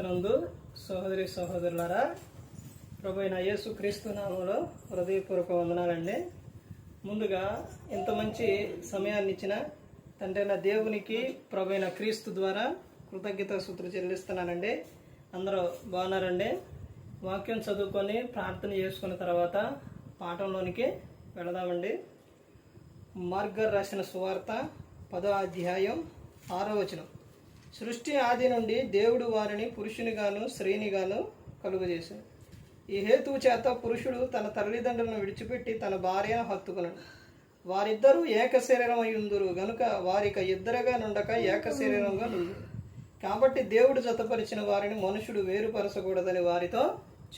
క్రీస్తునందు సహోదరి సహోదరులారా ప్రభు అయిన యేసు క్రీస్తు నామంలో హృదయపూర్వక వందనాలండి. ముందుగా ఇంత మంచి సమయాన్ని ఇచ్చిన తండ్రైన దేవునికి ప్రభు అయిన క్రీస్తు ద్వారా కృతజ్ఞత సూత్రం చెల్లిస్తున్నానండి. అందరూ బాగున్నారండి? వాక్యం చదువుకొని ప్రార్థన చేసుకున్న తర్వాత పాఠంలోనికి వెళదామండి. మార్గర్ రాసిన సువార్త పదో అధ్యాయం ఆరో వచనం. సృష్టి ఆది నుండి దేవుడు వారిని పురుషునిగాను స్త్రీనిగాను కలుగజేశాడు. ఈ హేతువు చేత పురుషుడు తన తల్లిదండ్రులను విడిచిపెట్టి తన భార్యను హత్తుకున్నాడు. వారిద్దరూ ఏక శరీరం అయి ఉందురు గనుక వారిక ఇద్దరుగా నుండక ఏక శరీరంగా నుండు. కాబట్టి దేవుడు జతపరిచిన వారిని మనుషుడు వేరుపరచకూడదని వారితో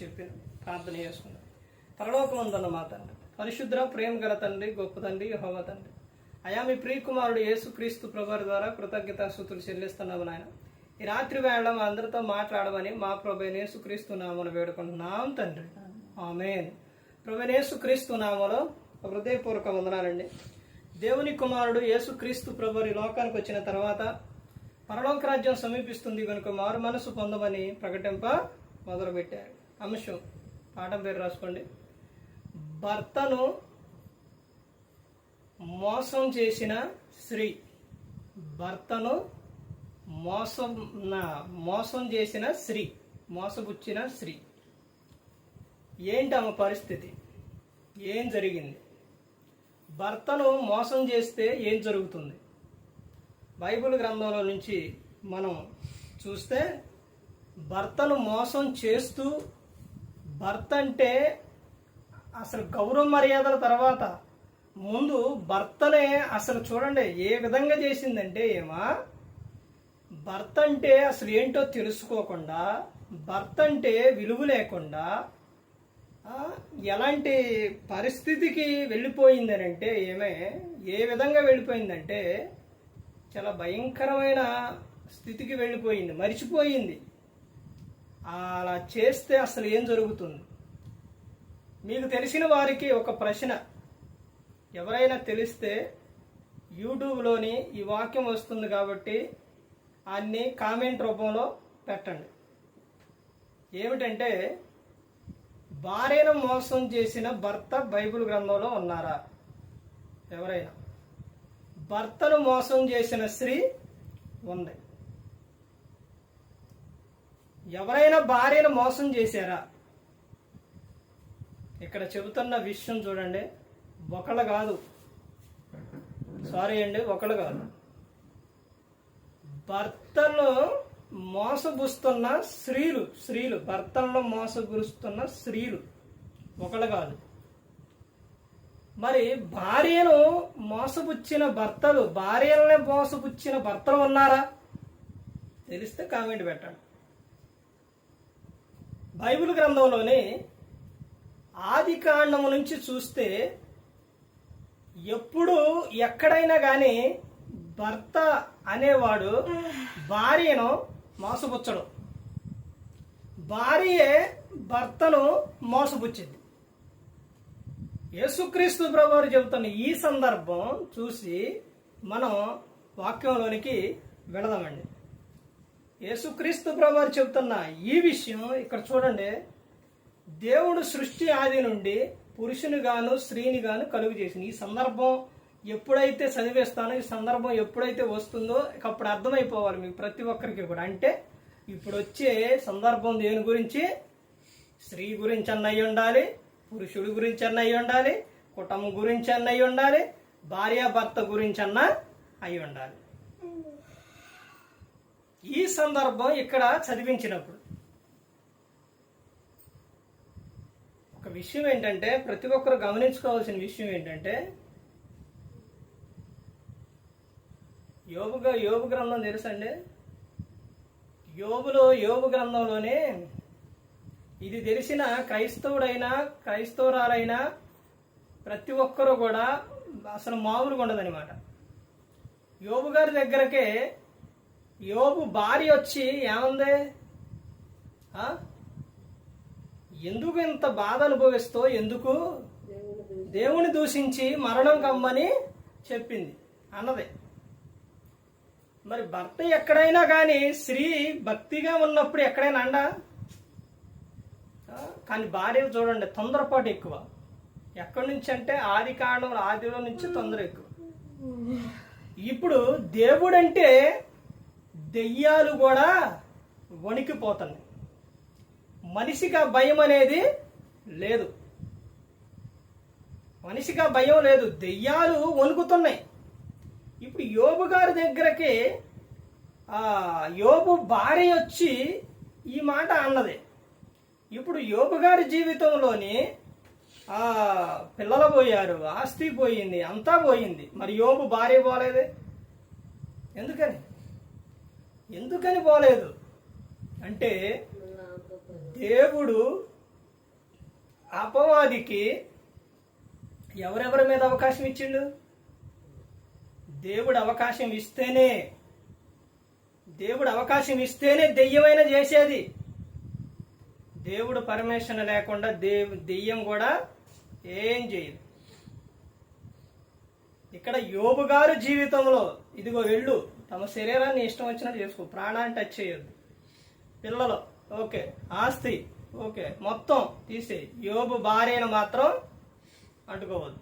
చెప్పాను ప్రార్థన చేసుకున్నాను పరలోకం ఉందన్నమాట పరిశుద్ర ప్రేమ గల తండ్రి గొప్ప తండ్రి యహోవ తండ్రి. అయా మీ ప్రియకుమారుడు యేసుక్రీస్తు ప్రభు ద్వారా కృతజ్ఞత స్థుతులు చెల్లిస్తున్నాము నాయన. ఈ రాత్రి వేళ మా అందరితో మాట్లాడమని మా ప్రభు యేసుక్రీస్తు నామను వేడుకుంటున్నాం తండ్రి. ఆమె ప్రభు యేసుక్రీస్తు నామలో హృదయపూర్వక వందనాలండి. దేవుని కుమారుడు యేసుక్రీస్తు ప్రభు ఈ లోకానికి వచ్చిన తర్వాత పరలోక రాజ్యం సమీపిస్తుంది కనుక మారు మనసు పొందమని ప్రకటింప మొదలుపెట్టారు. అంశం పాఠం పేరు రాసుకోండి. భర్తను మోసం చేసిన స్త్రీ భర్తను మోసం మోసం చేసిన స్త్రీ మోసపుచ్చిన స్త్రీ. ఏంటి ఆమె పరిస్థితి? ఏం జరిగింది? భర్తను మోసం చేస్తే ఏం జరుగుతుంది? బైబిల్ గ్రంథంలో నుంచి మనం చూస్తే భర్తను మోసం చేస్తూ భర్త అంటే అసలు గౌరవ మర్యాదల తర్వాత ముందు భర్తనే అసలు చూడండి ఏ విధంగా చేసిందంటే ఏమా? భర్త అంటే అసలు ఏంటో తెలుసుకోకుండా భర్త అంటే విలువ లేకుండా ఎలాంటి పరిస్థితికి వెళ్ళిపోయిందని అంటే ఏమే? ఏ విధంగా వెళ్ళిపోయిందంటే చాలా భయంకరమైన స్థితికి వెళ్ళిపోయింది మరిచిపోయింది. అలా చేస్తే అసలు ఏం జరుగుతుంది? మీకు తెలిసిన వారికి ఒక ప్రశ్న. ఎవరైనా తెలిస్తే యూట్యూబ్లోని ఈ వాక్యం వస్తుంది కాబట్టి అన్ని కామెంట్ రూపంలో పెట్టండి. ఏమిటంటే భార్యను మోసం చేసిన భర్త బైబిల్ గ్రంథంలో ఉన్నారా? ఎవరైనా? భర్తను మోసం చేసిన స్త్రీ ఉంది. ఎవరైనా భార్యను మోసం చేశారా? ఇక్కడ చెబుతున్న విషయం చూడండి. ఒకళ్ళు కాదు. సారీ అండి ఒకళ్ళు కాదు. భర్తను మోసగుస్తున్న స్త్రీలు స్త్రీలు భర్తలను మోసగురుస్తున్న స్త్రీలు ఒకళ్ళు కాదు. మరి భార్యను మోసపుచ్చిన భర్తలు భార్యలనే మోసపుచ్చిన భర్తలు ఉన్నారా? తెలిస్తే కామెంట్ పెట్టండి. బైబిల్ గ్రంథంలోని ఆది కాండము నుంచి చూస్తే ఎప్పుడు ఎక్కడైనా కానీ భర్త అనేవాడు భార్యను మోసపుచ్చడు. భార్యే భర్తను మోసపుచ్చింది. యేసుక్రీస్తు ప్రభువారు చెబుతున్న ఈ సందర్భం చూసి మనం వాక్యంలోనికి వెళదామండి. యేసుక్రీస్తు ప్రభువారు చెబుతున్న ఈ విషయం ఇక్కడ చూడండి. దేవుడు సృష్టి ఆది నుండి పురుషుని గాను స్త్రీని గాను కలుగు చేసింది. ఈ సందర్భం ఎప్పుడైతే చదివేస్తానో ఈ సందర్భం ఎప్పుడైతే వస్తుందో ఇక అప్పుడు అర్థమైపోవాలి మీకు ప్రతి ఒక్కరికి కూడా. అంటే ఇప్పుడు వచ్చే సందర్భం దేని గురించి? స్త్రీ గురించి అన్నయ్య ఉండాలి పురుషుడి గురించి అన్నయ్య ఉండాలి కుటుంబం గురించి అన్నయ్య ఉండాలి భార్యాభర్త గురించి అన్న అయి ఉండాలి. ఈ సందర్భం ఇక్కడ చదివించినప్పుడు ఒక విషయం ఏంటంటే ప్రతి ఒక్కరు గమనించుకోవాల్సిన విషయం ఏంటంటే యోగుగా యోగు గ్రంథం తెలుసండి యోగులో యోగు గ్రంథంలోనే ఇది తెలిసిన క్రైస్తవుడైనా క్రైస్తవురాలైనా ప్రతి ఒక్కరూ కూడా అసలు మామూలుగా ఉండదన్నమాట. యోబు గారి దగ్గరకే యోబు భార్య వచ్చి ఏముంది? ఎందుకు ఇంత బాధ అనుభవిస్తో ఎందుకు దేవుని దూషించి మరణం కమ్మని చెప్పింది అన్నది. మరి భర్త ఎక్కడైనా కానీ స్త్రీ భక్తిగా ఉన్నప్పుడు ఎక్కడైనా అండా? కానీ భార్య చూడండి తొందరపాటు ఎక్కువ. ఎక్కడి నుంచి అంటే ఆది కాండం ఆదిలో నుంచి తొందర ఎక్కువ. ఇప్పుడు దేవుడంటే దెయ్యాలు కూడా వణికిపోతున్నాయి. మనిషిగా భయం అనేది లేదు. మనిషిగా భయం లేదు. దెయ్యాలు వణుకుతున్నాయి. ఇప్పుడు యోబు గారి దగ్గరకి ఆ యోబు భార్య వచ్చి ఈ మాట అన్నది. ఇప్పుడు యోబు గారి జీవితంలోని ఆ పిల్లలు పోయారు ఆస్తి పోయింది అంతా పోయింది. మరి యోబు భార్య పోలేదే? ఎందుకని? ఎందుకని పోలేదు? అంటే దేవుడు అపవాదికి ఎవరెవరి మీద అవకాశం ఇచ్చిండు? దేవుడు అవకాశం ఇస్తేనే దేవుడు అవకాశం ఇస్తేనే దెయ్యమైన చేసేది. దేవుడు పరమేశ్వర లేకుండా దేవు దెయ్యం కూడా ఏం చేయదు. ఇక్కడ యోబు గారు జీవితంలో ఇదిగో వెళ్ళు తమ శరీరాన్ని ఇష్టం వచ్చినట్టు చేసుకో ప్రాణాన్ని టచ్ చేయొద్దు. పిల్లలు ఓకే ఆస్తి. ఓకే మొత్తం తీసే యోబు భార్యను మాత్రం అంటుకోవద్దు.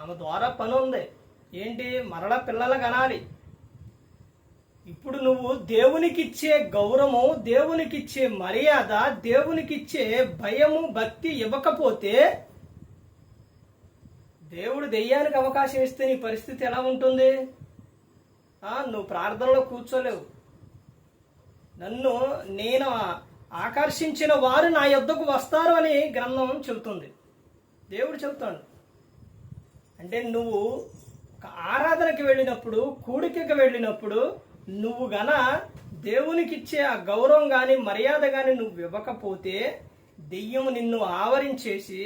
ఆమె ద్వారా పని ఉంది. ఏంటి? మరల పిల్లలు కనాలి. ఇప్పుడు నువ్వు దేవునికిచ్చే గౌరవము దేవునికిచ్చే మర్యాద దేవునికిచ్చే భయము భక్తి ఇవ్వకపోతే దేవుడు దెయ్యానికి అవకాశం ఇస్తే నీ పరిస్థితి ఎలా ఉంటుంది? నువ్వు ప్రార్థనలో కూర్చోలేవు. నన్ను నేను ఆకర్షించిన వారు నా యొద్దకు వస్తారు అని గ్రంథం చెబుతుంది. దేవుడు చెబుతాడు. అంటే నువ్వు ఒక ఆరాధనకి వెళ్ళినప్పుడు కూడికకి వెళ్ళినప్పుడు నువ్వు గన దేవునికి ఇచ్చే ఆ గౌరవం కానీ మర్యాద కానీ నువ్వు ఇవ్వకపోతే దెయ్యం నిన్ను ఆవరించేసి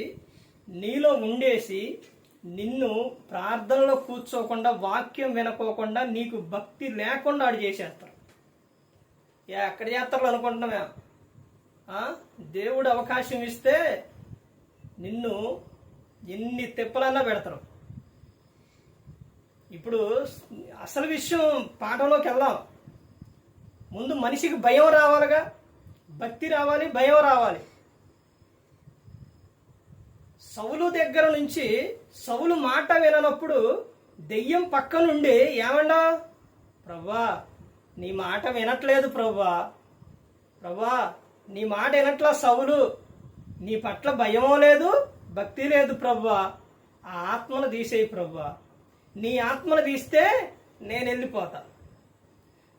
నీలో ఉండేసి నిన్ను ప్రార్థనలో కూర్చోకుండా వాక్యం వినపోకుండా నీకు భక్తి లేకుండా అడు చేసేస్తాను ఎక్కడ చేస్తారు అనుకుంటున్నామే దేవుడు అవకాశం ఇస్తే నిన్ను ఎన్ని తిప్పలన్నా పెడతారు. ఇప్పుడు అసలు విషయం పాఠంలోకి వెళ్దాం. ముందు మనిషికి భయం రావాలిగా భక్తి రావాలి భయం రావాలి. సవులు దగ్గర నుంచి సవులు మాట విననప్పుడు దెయ్యం పక్క నుండి ఏమండా? ప్రవ్వా నీ మాట వినట్లేదు ప్రభా. ప్రభా నీ మాట వినట్లా సవులు నీ పట్ల భయమో లేదు భక్తి లేదు ప్రభా. ఆ ఆత్మను తీసేయి ప్రభా. నీ ఆత్మను తీస్తే నేను వెళ్ళిపోతా.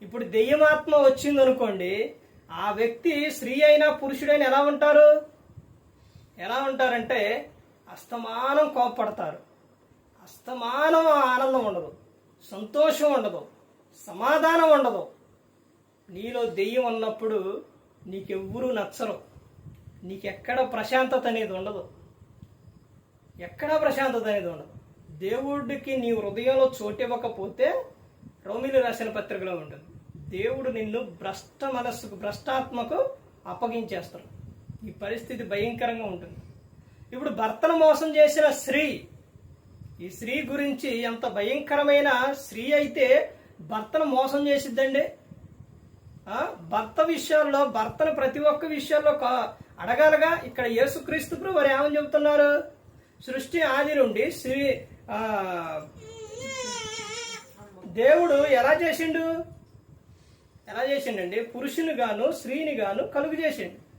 ఇప్పుడు దెయ్యమాత్మ వచ్చిందనుకోండి వచ్చింది అనుకోండి ఆ వ్యక్తి స్త్రీ అయినా పురుషుడైనా ఎలా ఉంటారు? ఎలా ఉంటారంటే అస్తమానం కోపడతారు అస్తమానం ఆనందం ఉండదు సంతోషం ఉండదు. సమాధానం ఉండదు. నీలో దెయ్యం ఉన్నప్పుడు నీకెవ్వరూ నచ్చరు. నీకెక్కడ ప్రశాంతత అనేది ఉండదు. ఎక్కడా ప్రశాంతత అనేది ఉండదు. దేవుడికి నీ హృదయంలో చోటివ్వకపోతే రోమిలు రాసిన పత్రికలో ఉంటుంది. దేవుడు నిన్ను భ్రష్ట మనస్సుకు భ్రష్టాత్మకు అప్పగించేస్తారు. ఈ పరిస్థితి భయంకరంగా ఉంటుంది. ఇప్పుడు భర్తను మోసం చేసిన స్త్రీ ఈ స్త్రీ గురించి ఎంత భయంకరమైన స్త్రీ అయితే భర్తను మోసం చేసిద్దండి. భర్త విషయాల్లో భర్తను ప్రతి ఒక్క విషయాల్లో కా- అడగాలగా. ఇక్కడ యేసుక్రీస్తు వారు ఏమని చెబుతున్నారు? సృష్టి ఆది నుండి శ్రీ దేవుడు ఎలా చేసిండు? ఎలా చేసిండండి? పురుషుని గాను స్త్రీని గాను కలుగు చేసిండు.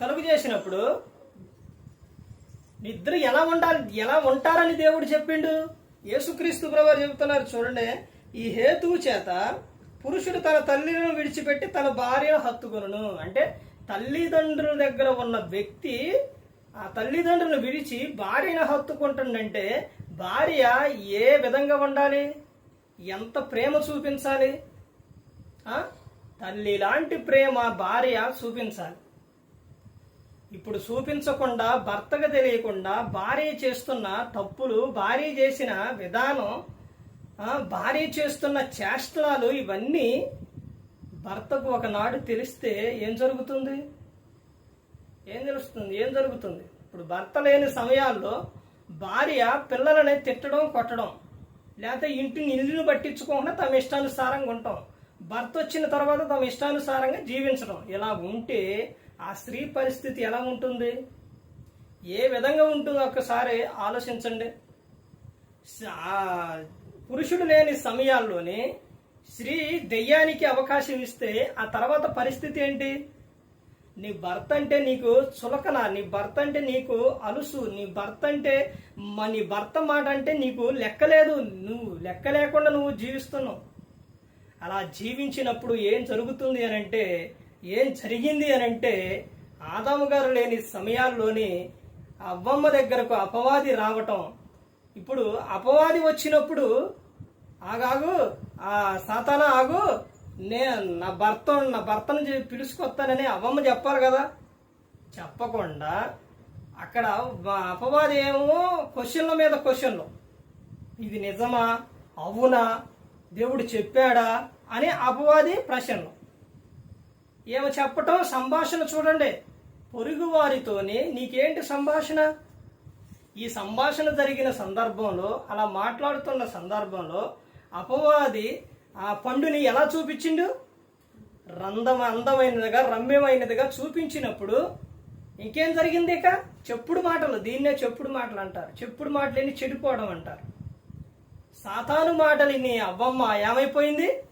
కలుగు చేసినప్పుడు నిద్ర ఎలా ఉండాలి ఎలా ఉంటారని దేవుడు చెప్పిండు. యేసుక్రీస్తు ప్రభు చెబుతున్నారు చూడండి. ఈ హేతువు చేత పురుషుడు తన తల్లిని విడిచిపెట్టి తన భార్యను హత్తుకొను అంటే తల్లిదండ్రుల దగ్గర ఉన్న వ్యక్తి ఆ తల్లిదండ్రులను విడిచి భార్యను హత్తుకుంటుండంటే భార్య ఏ విధంగా ఉండాలి? ఎంత ప్రేమ చూపించాలి? తల్లి లాంటి ప్రేమ భార్య చూపించాలి. ఇప్పుడు చూపించకుండా భర్తకు తెలియకుండా భార్య చేస్తున్న తప్పులు భార్య చేసిన విధానం భార్య చేస్తున్న చేష్టలు ఇవన్నీ భర్తకు ఒకనాడు తెలిస్తే ఏం జరుగుతుంది? ఏం తెలుస్తుంది? ఏం జరుగుతుంది? ఇప్పుడు భర్త లేని సమయాల్లో భార్య పిల్లలని తిట్టడం కొట్టడం లేకపోతే ఇంటిని ఇల్లును పట్టించుకోకుండా తమ ఇష్టానుసారంగా ఉంటాం భర్త వచ్చిన తర్వాత తమ ఇష్టానుసారంగా జీవించడం ఇలా ఉంటే ఆ స్త్రీ పరిస్థితి ఎలా ఉంటుంది? ఏ విధంగా ఉంటుందో ఒక్కసారి ఆలోచించండి. పురుషుడు లేని సమయాల్లోనే స్త్రీ దెయ్యానికి అవకాశం ఇస్తే ఆ తర్వాత పరిస్థితి ఏంటి? నీ భర్త అంటే నీకు చులకన నీ భర్త అంటే నీకు అలుసు నీ భర్త అంటే మ- నీ భర్త మాట అంటే నీకు లెక్కలేదు. నువ్వు లెక్క లేకుండా నువ్వు జీవిస్తున్నావు. అలా జీవించినప్పుడు ఏం జరుగుతుంది అని అంటే ఏం జరిగింది అని అంటే ఆదాము గారు లేని సమయాల్లోని అవ్వమ్మ దగ్గరకు అపవాది రావటం. ఇప్పుడు అపవాది వచ్చినప్పుడు ఆగాగు ఆ సాతాన ఆగు నే నా భర్త నా భర్తను పిలుచుకొస్తానని అవ్వమ్మ చెప్పాలి కదా? చెప్పకుండా అక్కడ అపవాది ఏమో క్వశ్చన్ల మీద క్వశ్చన్లు. ఇది నిజమా? అవునా? దేవుడు చెప్పాడా? అని అపవాది ప్రశ్నలు. ఏమో చెప్పటం సంభాషణ చూడండి. పొరుగు వారితోనే నీకేంటి సంభాషణ? ఈ సంభాషణ జరిగిన సందర్భంలో అలా మాట్లాడుతున్న సందర్భంలో అపవాది ఆ పండుని ఎలా చూపించిండు? రందమ అందమైనదిగా రమ్యమైనదిగా చూపించినప్పుడు ఇంకేం జరిగింది ఇక? చెప్పుడు మాటలు దీన్నే చెప్పుడు మాటలు అంటారు. చెప్పుడు మాటలేని చెడిపోవడం అంటారు. సాతాను మాటలిని అవ్వమ్మ ఏమైపోయింది?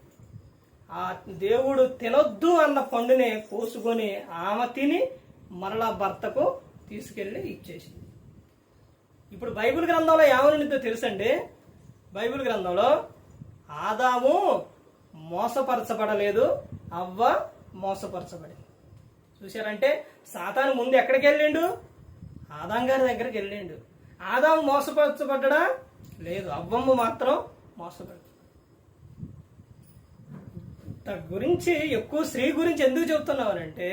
ఆ దేవుడు తినొద్దు అన్న పండునే కోసుకొని ఆమె తిని మరలా భర్తకు తీసుకెళ్ళి ఇచ్చేసింది. ఇప్పుడు బైబిల్ గ్రంథంలో ఏమనుందో తెలుసండి? బైబిల్ గ్రంథంలో ఆదాము మోసపరచబడలేదు అవ్వ మోసపరచబడింది. చూశారంటే సాతాను ముందు ఎక్కడికి వెళ్ళిండు? ఆదాం గారి దగ్గరికి వెళ్ళిండు. ఆదాము మోసపరచబడ్డా? లేదు అవ్వమ్మ మాత్రం మోసపడు గురించి ఎక్కువ స్త్రీ గురించి ఎందుకు చెబుతున్నామనంటే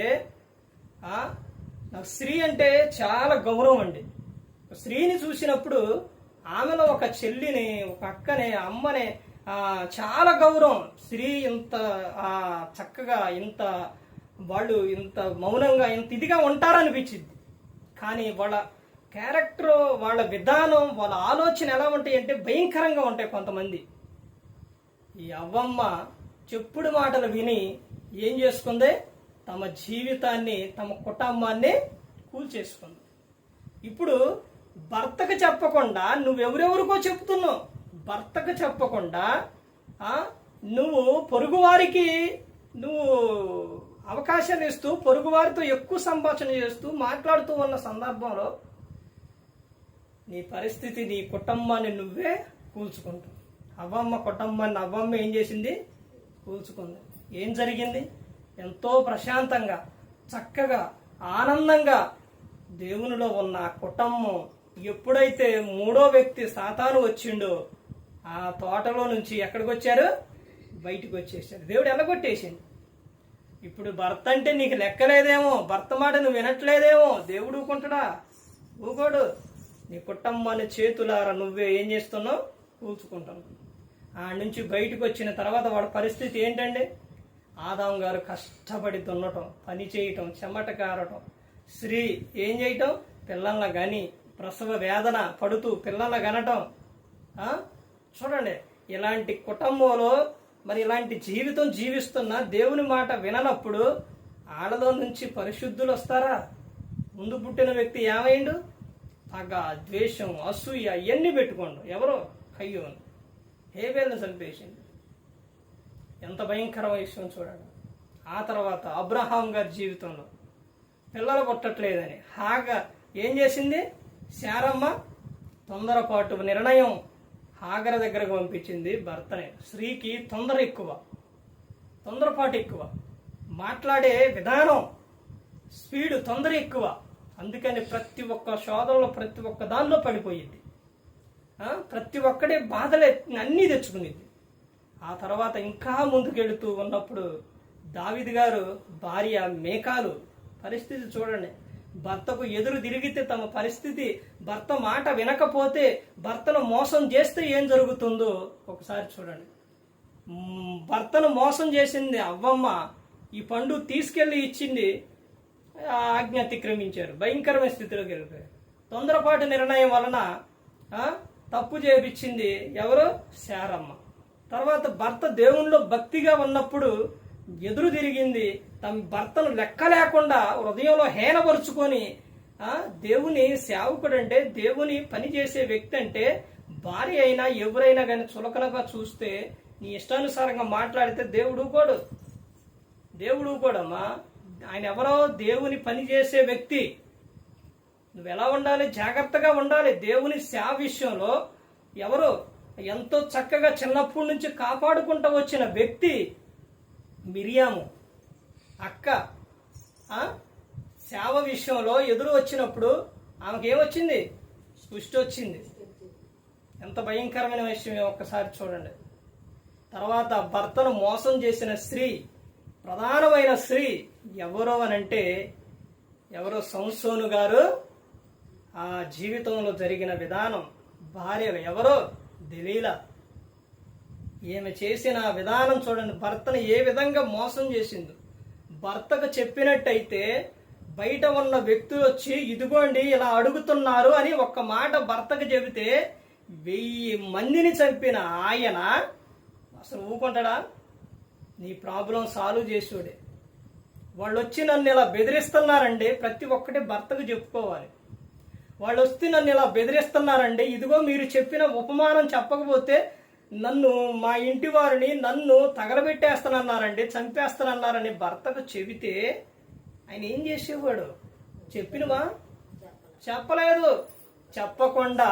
నాకు స్త్రీ అంటే చాలా గౌరవం అండి. స్త్రీని చూసినప్పుడు ఆమెలో ఒక చెల్లిని ఒక అక్కనే అమ్మనే చాలా గౌరవం. స్త్రీ ఇంత చక్కగా ఇంత వాళ్ళు ఇంత మౌనంగా ఇంత ఇదిగా ఉంటారనిపించింది. కానీ వాళ్ళ క్యారెక్టర్ వాళ్ళ విధానం వాళ్ళ ఆలోచన ఎలా ఉంటాయి అంటే భయంకరంగా ఉంటాయి కొంతమంది. ఈ అవ్వమ్మ చెప్పుడు మాటలు విని ఏం చేసుకుంది? తమ జీవితాన్ని తమ కుటుంబాన్ని కూల్చేసుకుంది. ఇప్పుడు భర్తకు చెప్పకుండా నువ్వెవరెవరికో చెప్తున్నావు. భర్తకు చెప్పకుండా నువ్వు పొరుగువారికి నువ్వు అవకాశాలు ఇస్తూ పొరుగువారితో ఎక్కువ సంభాషణ చేస్తూ మాట్లాడుతూ ఉన్న సందర్భంలో నీ పరిస్థితి నీ కుటుంబాన్ని నువ్వే కూల్చుకుంటావు అవ్వమ్మ కుటుంబాన్ని అవ్వమ్మ ఏం చేసింది? కూల్చుకుంది ఏం జరిగింది? ఎంతో ప్రశాంతంగా చక్కగా ఆనందంగా దేవునిలో ఉన్న కుటుంబం ఎప్పుడైతే మూడో వ్యక్తి సాతాను వచ్చిండో ఆ తోటలో నుంచి ఎక్కడికి వచ్చారు? బయటకు వచ్చేసారు. దేవుడు ఎలగొట్టేసింది. ఇప్పుడు భర్త అంటే నీకు లెక్కలేదేమో భర్త మాట నువ్వు వినట్లేదేమో దేవుడు ఊకుంటాడా? ఊకోడు. నీ కుటుంబాన్ని చేతులారా నువ్వే ఏం చేస్తున్నావు? కూల్చుకుంటున్నావు. నుంచి బయటకు వచ్చిన తర్వాత వాడి పరిస్థితి ఏంటండి? ఆదాం గారు కష్టపడి దున్నటం పని చేయటం చెమట కారటం. స్త్రీ ఏం చేయటం? పిల్లల్ని గని ప్రసవ వేదన పడుతూ పిల్లల్ని గనటం. చూడండి ఇలాంటి కుటుంబంలో మరి ఇలాంటి జీవితం జీవిస్తున్న దేవుని మాట విననప్పుడు ఆడలో నుంచి పరిశుద్ధులు వస్తారా? ముందు పుట్టిన వ్యక్తి ఏమైండు పగ ద్వేషం అసూయ ఇవన్నీ పెట్టుకోండు. ఎవరో? కయ్యోను. హేబేల్ని చంపేసింది. ఎంత భయంకరమైన విషయం చూడండి. ఆ తర్వాత అబ్రహాం గారి జీవితంలో పిల్లలు పుట్టట్లేదని హాగా ఏం చేసింది? శారమ్మ తొందరపాటు నిర్ణయం హాగర దగ్గరకు పంపించింది భర్తనే. స్త్రీకి తొందర ఎక్కువ తొందరపాటు ఎక్కువ. మాట్లాడే విధానం స్పీడ్ తొందర ఎక్కువ. అందుకని ప్రతి ఒక్క శోధనలో ప్రతి ఒక్క దానిలో పడిపోయింది. ప్రతి ఒక్కడే బాధలే అన్నీ తెచ్చుకునేది. ఆ తర్వాత ఇంకా ముందుకెళుతూ ఉన్నప్పుడు దావిది గారు భార్య మేకాలు పరిస్థితి చూడండి. భర్తకు ఎదురు తిరిగితే తమ పరిస్థితి భర్త మాట వినకపోతే భర్తను మోసం చేస్తే ఏం జరుగుతుందో ఒకసారి చూడండి. భర్తను మోసం చేసింది అవ్వమ్మ ఈ పండు తీసుకెళ్ళి ఇచ్చింది ఆజ్ఞ అతిక్రమించారు భయంకరమైన స్థితిలోకి వెళ్ళిపోయారు. తొందరపాటు నిర్ణయం వలన తప్పు చేపించింది ఎవరు? శారమ్మ. తర్వాత భర్త దేవుణ్ణిలో భక్తిగా ఉన్నప్పుడు ఎదురు తిరిగింది తమ భర్తను లెక్క లేకుండా హృదయంలో హేనపరుచుకొని దేవుని సేవకుడు అంటే దేవుని పని చేసే వ్యక్తి అంటే భార్య అయినా ఎవరైనా కానీ చులకనగా చూస్తే నీ ఇష్టానుసారంగా మాట్లాడితే దేవుడు కూడా దేవుడు కూడామా ఆయన ఎవరో దేవుని పని చేసే వ్యక్తి. నువ్వు ఎలా ఉండాలి? జాగ్రత్తగా ఉండాలి. దేవుని సేవ విషయంలో ఎవరు ఎంతో చక్కగా చిన్నప్పటి నుంచి కాపాడుకుంటూ వచ్చిన వ్యక్తి మిరియాము. అక్క సేవ విషయంలో ఎదురు వచ్చినప్పుడు ఆమెకి ఏమొచ్చింది పుష్టి వచ్చింది ఎంత భయంకరమైన విషయం ఒక్కసారి చూడండి. తర్వాత భర్తను మోసం చేసిన స్త్రీ ప్రధానమైన స్త్రీ ఎవరో అనంటే ఎవరో సంసోను గారు ఆ జీవితంలో జరిగిన విధానం భార్య ఎవరో దలీలా ఈమె చేసిన విధానం చూడండి భర్తను ఏ విధంగా మోసం చేసిందో. భర్తకు చెప్పినట్టయితే బయట ఉన్న వ్యక్తులు వచ్చి ఇదిగోండి ఇలా అడుగుతున్నారు అని ఒక్క మాట భర్తకు చెబితే వెయ్యి మందిని చంపిన ఆయన అసలు ఊకుంటాడా నీ ప్రాబ్లం సాల్వ్ చేసేవాడే వాళ్ళు వచ్చి నన్ను ఇలా బెదిరిస్తున్నారండి ప్రతి ఒక్కటి భర్తకు చెప్పుకోవాలి. వాళ్ళు వస్తే నన్ను ఇలా బెదిరిస్తున్నారండి. ఇదిగో మీరు చెప్పిన ఉపమానం చెప్పకపోతే నన్ను మా ఇంటి వారిని నన్ను తగలబెట్టేస్తానన్నారండి చంపేస్తానన్నారని భర్తకు చెబితే ఆయన ఏం చేసేవాడు? చెప్పినవా? చెప్పలేదు. చెప్పకుండా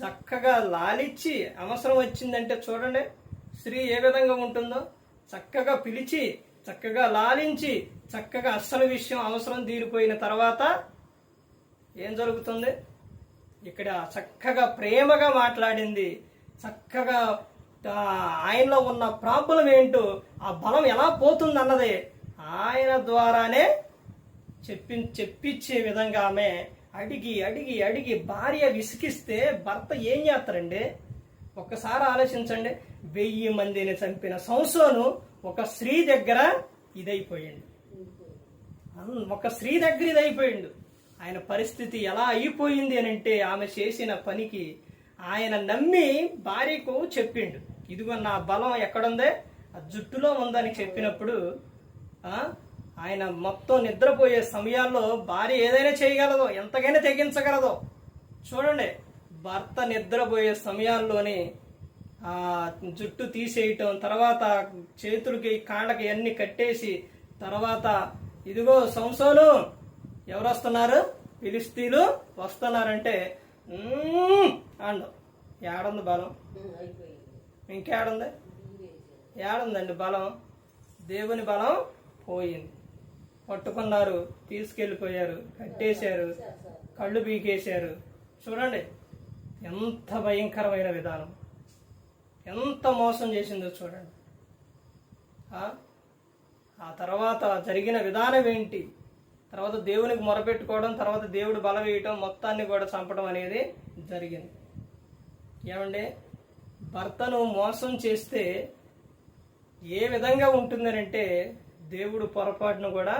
చక్కగా లాలిచ్చి అవసరం వచ్చిందంటే చూడండి స్త్రీ ఏ విధంగా ఉంటుందో? చక్కగా పిలిచి చక్కగా లాలించి చక్కగా అస్సలు విషయం అవసరం తీరిపోయిన తర్వాత ఏం జరుగుతుంది? ఇక్కడ చక్కగా ప్రేమగా మాట్లాడింది. చక్కగా ఆయనలో ఉన్న ప్రాబ్లం ఏంటో ఆ బలం ఎలా పోతుంది అన్నది ఆయన ద్వారానే చెప్పి చెప్పించే విధంగా ఆమె అడిగి అడిగి అడిగి భార్య విసిగిస్తే భర్త ఏం చేస్తారండి? ఒక్కసారి ఆలోచించండి. వెయ్యి మందిని చంపిన సంసోను ఒక స్త్రీ దగ్గర ఇదైపోయింది ఒక స్త్రీ దగ్గర ఇదైపోయిండు. ఆయన పరిస్థితి ఎలా అయిపోయింది అని అంటే ఆమె చేసిన పనికి ఆయన నమ్మి భార్యకు చెప్పిండు. ఇదిగో నా బలం ఎక్కడుందే? ఆ జుట్టులో ఉందని చెప్పినప్పుడు ఆయన మొత్తం నిద్రపోయే సమయాల్లో భార్య ఏదైనా చేయగలదో ఎంతకైనా తెగించగలదో చూడండి. భర్త నిద్రపోయే సమయాల్లోనే ఆ జుట్టు తీసేయటం తర్వాత చేతులకి కాళ్ళకి అన్ని కట్టేసి తర్వాత ఇదిగో సంసోలు ఎవరు వస్తున్నారు పిలిస్తీలు వస్తున్నారంటే "మ్మ్" అండం. ఏడుంది బలం. ఇంకేడుంది? ఏడుందండి బలం. దేవుని బలం పోయింది. పట్టుకున్నారు తీసుకెళ్ళిపోయారు కట్టేశారు కళ్ళు పీకేశారు. చూడండి ఎంత భయంకరమైన విధానం. ఎంత మోసం చేసిందో చూడండి. ఆ తర్వాత జరిగిన విధానం ఏంటి? తర్వాత దేవునికి మొరపెట్టుకోవడం తర్వాత దేవుడు బల వేయటం మొత్తాన్ని కూడా చంపడం అనేది జరిగింది. ఏమండి? భర్తను మోసం చేస్తే ఏ విధంగా ఉంటుందనంటే దేవుడు పొరపాటును కూడా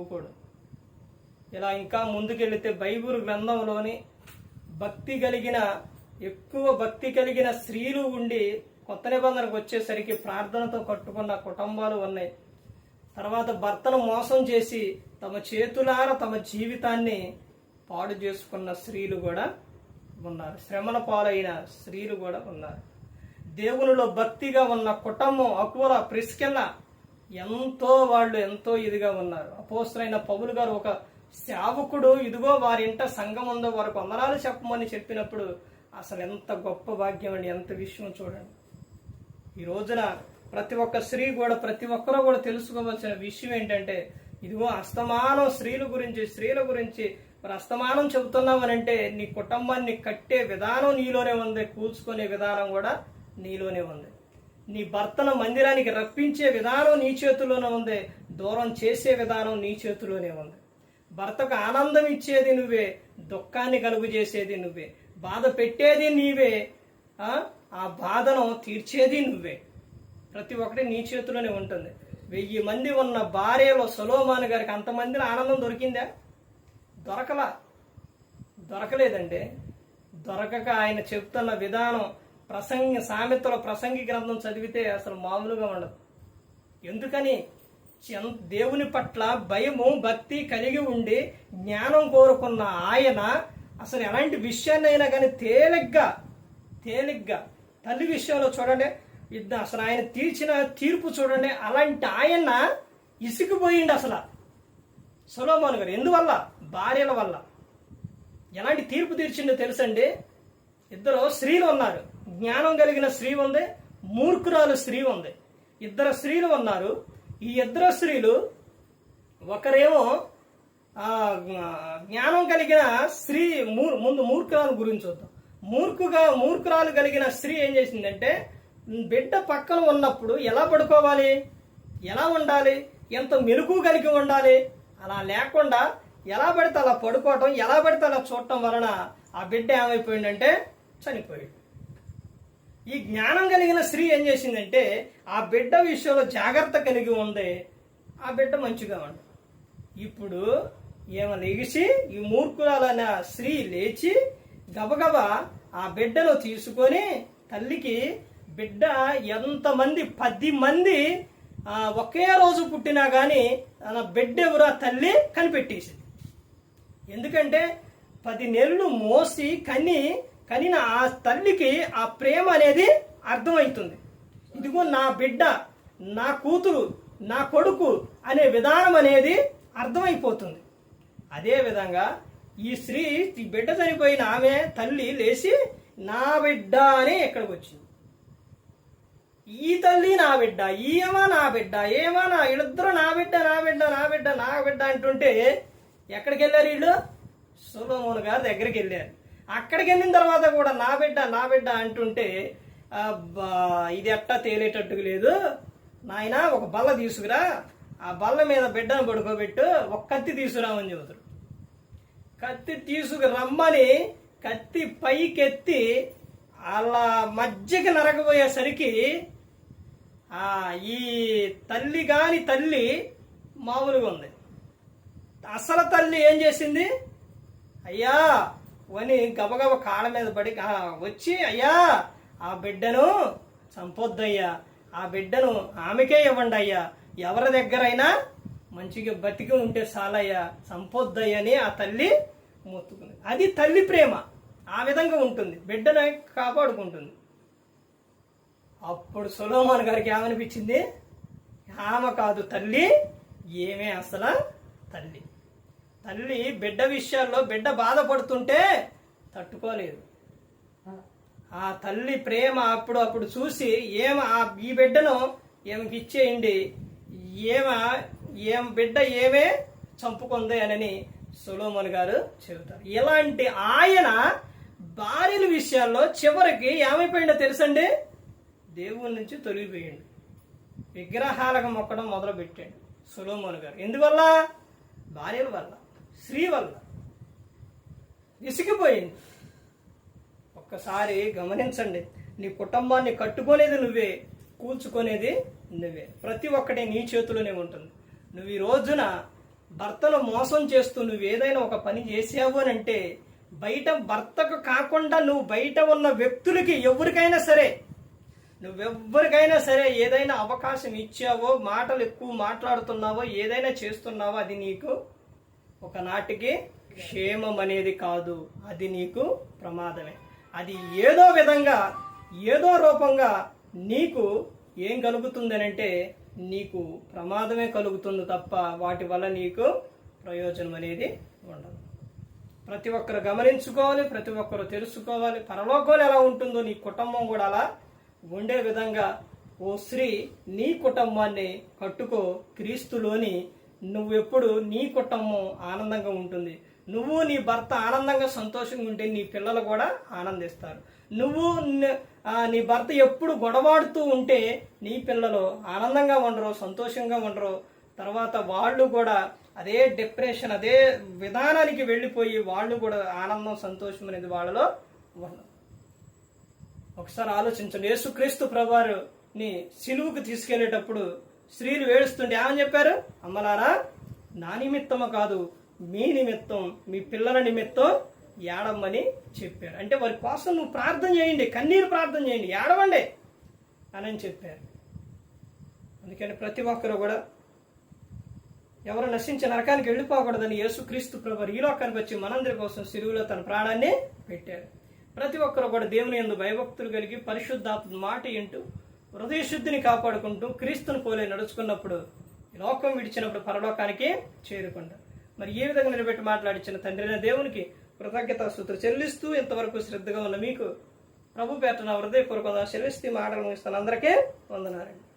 ఊకోడు ఇలా ఇంకా ముందుకెళ్తే బైబుల్ గ్రంథంలోని భక్తి కలిగిన ఎక్కువ భక్తి కలిగిన స్త్రీలు ఉండి కొత్త నిబంధనకు వచ్చేసరికి ప్రార్థనతో కట్టుకున్న కుటుంబాలు ఉన్నాయి. తర్వాత భర్తను మోసం చేసి తమ చేతులార తమ జీవితాన్ని పాడు చేసుకున్న స్త్రీలు కూడా ఉన్నారు. శ్రమల పాలైన స్త్రీలు కూడా ఉన్నారు. దేవునిలో భక్తిగా ఉన్న కుటుంబం అకుల ప్రిస్కెల్ల ఎంతో వాళ్ళు ఎంతో ఇదిగా ఉన్నారు. అపోసరైన పౌలు గారు ఒక సేవకుడు ఇదిగో వారి ఇంట సంఘం ఉందో వారికి వందనాలు చెప్పమని చెప్పినప్పుడు అసలు ఎంత గొప్ప భాగ్యం అండి ఎంత విషయం చూడండి. ఈ రోజున ప్రతి ఒక్క స్త్రీ కూడా ప్రతి ఒక్కరూ కూడా తెలుసుకోవాల్సిన విషయం ఏంటంటే ఇదిగో అస్తమానం స్త్రీల గురించి స్త్రీల గురించి మరి అస్తమానం చెబుతున్నామనంటే నీ కుటుంబాన్ని కట్టే విధానం నీలోనే ఉంది కూల్చుకునే విధానం కూడా నీలోనే ఉంది. నీ భర్తను మందిరానికి రప్పించే విధానం నీ చేతిలోనే ఉంది దూరం చేసే విధానం నీ చేతిలోనే ఉంది. భర్తకు ఆనందం ఇచ్చేది నువ్వే దుఃఖాన్ని కలుగు చేసేది నువ్వే బాధ పెట్టేది నీవే ఆ? ఆ బాధను తీర్చేది నువ్వే. ప్రతి ఒక్కటి నీ చేతిలోనే ఉంటుంది. వెయ్యి మంది ఉన్న భార్యలో సొలోమాన్ గారికి అంతమందిలో ఆనందం దొరికిందా? దొరకలా. దొరకలేదండి. దొరకక ఆయన చెప్తున్న విధానం ప్రసంగి సామెతల ప్రసంగి గ్రంథం చదివితే అసలు మామూలుగా ఉండదు. ఎందుకని? దేవుని పట్ల భయము భక్తి కలిగి ఉండి జ్ఞానం కోరుకున్న ఆయన అసలు ఎలాంటి విషయాన్నైనా కానీ తేలిగ్గా తేలిగ్గా తల్లి విషయంలో చూడండి. ఇద్దరు అసలు ఆయన తీర్చిన తీర్పు చూడండి అలాంటి ఆయన ఇసుకుపోయిండు అసలు. సులోమాన్ గారు ఎందువల్ల? భార్యల వల్ల. ఎలాంటి తీర్పు తీర్చిందో తెలుసండి? ఇద్దరు స్త్రీలు ఉన్నారు. జ్ఞానం కలిగిన స్త్రీ ఉంది మూర్ఖురాలు స్త్రీ ఉంది. ఇద్దరు స్త్రీలు ఉన్నారు. ఈ ఇద్దరు స్త్రీలు ఒకరేమో జ్ఞానం కలిగిన స్త్రీ మూ- ముందు మూర్ఖురాలు గురించి చూద్దాం. మూర్ఖుగా మూర్ఖురాలు కలిగిన స్త్రీ ఏం చేసిందంటే బిడ్డ పక్కన ఉన్నప్పుడు ఎలా పడుకోవాలి? ఎలా ఉండాలి? ఎంత మెలకు కలిగి ఉండాలి? అలా లేకుండా ఎలా పడితే అలా పడుకోవటం ఎలా పడితే అలా చూడటం వలన ఆ బిడ్డ ఏమైపోయిందంటే చనిపోయాడు. ఈ జ్ఞానం కలిగిన స్త్రీ ఏం చేసిందంటే ఆ బిడ్డ విషయంలో జాగ్రత్త కలిగి ఉంది ఆ బిడ్డ మంచిగా ఉంది ఇప్పుడు ఏమ లెగిసి ఈ మూర్ఖురాలైన స్త్రీ లేచి గబగబా ఆ బిడ్డను తీసుకొని తల్లికి బిడ్డ ఎంతమంది పది మంది ఒకే రోజు పుట్టినా కానీ తన బిడ్డ ఎవరా తల్లి కనిపెట్టేసింది. ఎందుకంటే పది నెలలు మోసి కని కనిన ఆ తల్లికి ఆ ప్రేమ అనేది అర్థమవుతుంది. ఇదిగో నా బిడ్డ నా కూతురు నా కొడుకు అనే విధానం అనేది అర్థమైపోతుంది. అదే విధంగా ఈ స్త్రీ ఈ బిడ్డ చనిపోయిన ఆమె తల్లి లేచి నా బిడ్డ అని ఇక్కడికి వచ్చింది ఈ తల్లి నా బిడ్డ ఈయమా నా బిడ్డ ఏమా నా వీళ్ళిద్దరూ నా బిడ్డ నా బిడ్డ నా బిడ్డ నా బిడ్డ అంటుంటే ఎక్కడికి వెళ్ళారు వీళ్ళు? సులోమోన్ గారి దగ్గరికి వెళ్ళారు. అక్కడికి వెళ్ళిన తర్వాత కూడా నా బిడ్డ నా బిడ్డ అంటుంటే అబ్బా ఇది ఎట్టా తేలేటట్టు లేదు. నాయన ఒక బల్ల తీసుకురా. ఆ బల్ల మీద బిడ్డను పడుకోబెట్టు ఒక కత్తి తీసుకురామని చెబుతారు. కత్తి తీసుకురమ్మని కత్తి పైకెత్తి అలా మధ్యకి నరకపోయేసరికి ఈ తల్లి కాని తల్లి మామూలుగా ఉంది. అసలు తల్లి ఏం చేసింది? అయ్యా అని గబగబ కాళ్ళ మీద పడి వచ్చి అయ్యా ఆ బిడ్డను చంపొద్దయ్యా. ఆ బిడ్డను ఆమెకే ఇవ్వండి అయ్యా. ఎవరి దగ్గరైనా మంచిగా బతికి ఉంటే చాలయ్యా. చంపొద్దయ్యని ఆ తల్లి మొత్తుకుంది. అది తల్లి ప్రేమ. ఆ విధంగా ఉంటుంది. బిడ్డను కాపాడుకుంటుంది. అప్పుడు సులోమాన్ గారికి ఏమనిపించింది? ఆమె కాదు తల్లి ఏమే అసలు తల్లి. తల్లి బిడ్డ విషయాల్లో బిడ్డ బాధపడుతుంటే తట్టుకోలేదు. ఆ తల్లి ప్రేమ అప్పుడు అప్పుడు చూసి ఏమ ఆ ఈ బిడ్డను ఏమికి ఇచ్చేయండి? ఏమ ఏం బిడ్డ ఏమే చంపుకుంది అని సులోమన్ గారు చెబుతారు. ఇలాంటి ఆయన భార్యల విషయాల్లో చివరికి ఏమైపోయిందో తెలుసండి? దేవుని నుంచి తొలగిపోయాడు. విగ్రహాలకు మొక్కడం మొదలు పెట్టాడు గారు. ఎందువల్ల? భార్యల వల్ల స్త్రీ వల్ల. విసిగిపోయింది. ఒక్కసారి గమనించండి నీ కుటుంబాన్ని కట్టుకునేది నువ్వే కూల్చుకునేది నువ్వే. ప్రతి ఒక్కటి నీ చేతిలోనే ఉంటుంది. నువ్వు ఈ రోజున భర్తను మోసం చేస్తూ నువ్వు ఏదైనా ఒక పని చేసావు అని అంటే బయట భర్తకు కాకుండా నువ్వు బయట ఉన్న వ్యక్తులకి ఎవరికైనా సరే నువ్వెవ్వరికైనా సరే ఏదైనా అవకాశం ఇచ్చావో మాటలు ఎక్కువ మాట్లాడుతున్నావో ఏదైనా చేస్తున్నావో అది నీకు ఒకనాటికి క్షేమం అనేది కాదు. అది నీకు ప్రమాదమే. అది ఏదో విధంగా ఏదో రూపంగా నీకు ఏం కలుగుతుందనంటే నీకు ప్రమాదమే కలుగుతుంది తప్ప వాటి వల్ల నీకు ప్రయోజనం అనేది ఉండదు. ప్రతి ఒక్కరు గమనించుకోవాలి ప్రతి ఒక్కరు తెలుసుకోవాలి. పరలోకంలో ఎలా ఉంటుందో నీ కుటుంబం కూడా అలా ఉండే విధంగా ఓ స్త్రీ నీ కుటుంబాన్ని కట్టుకో క్రీస్తులోని నువ్వెప్పుడు నీ కుటుంబం ఆనందంగా ఉంటుంది. నువ్వు నీ భర్త ఆనందంగా సంతోషంగా ఉంటే నీ పిల్లలు కూడా ఆనందిస్తారు. నువ్వు నీ భర్త ఎప్పుడు గొడవాడుతూ ఉంటే నీ పిల్లలు ఆనందంగా ఉండరు సంతోషంగా ఉండరు. తర్వాత వాళ్ళు కూడా అదే డిప్రెషన్ అదే విధానానికి వెళ్ళిపోయి వాళ్ళు కూడా ఆనందం సంతోషం అనేది వాళ్ళలో ఉండదు ఒకసారి ఆలోచించండి. యేసుక్రీస్తు ప్రభువారిని సిలువుకు తీసుకెళ్ళేటప్పుడు స్త్రీలు వేడుస్తుంటే ఏమని చెప్పారు? అమ్మలారా నా నిమిత్తము కాదు మీ నిమిత్తం మీ పిల్లల నిమిత్తం ఏడమ్మని చెప్పారు. అంటే వారి కోసం నువ్వు ప్రార్థన చేయండి కన్నీరు ప్రార్థన చేయండి ఏడవండి అని చెప్పారు. అందుకని ప్రతి ఒక్కరు కూడా ఎవరు నశించే నరకానికి వెళ్ళిపోకూడదని యేసుక్రీస్తు ప్రభు ఈ లోకానికి వచ్చి మనందరి కోసం సిరువులో తన ప్రాణాన్ని పెట్టారు. ప్రతి ఒక్కరు కూడా దేవుని ఎందు భయభక్తులు కలిగి పరిశుద్ధాత్మ మాట వింటూ హృదయ శుద్ధిని కాపాడుకుంటూ క్రీస్తును పోలే నడుచుకున్నప్పుడు లోకం విడిచినప్పుడు పరలోకానికి చేరుకుంటారు. మరి ఏ విధంగా నిలబెట్టి మాట్లాడించిన తండ్రి దేవునికి కృతజ్ఞత సూత్ర చెల్లిస్తూ ఇంతవరకు శ్రద్ధగా ఉన్న మీకు ప్రభు పేట నా హృదయపూర్వకంగా చెల్లిస్తూ మాటలు ముగిస్తాను. అందరికీ వందనారండి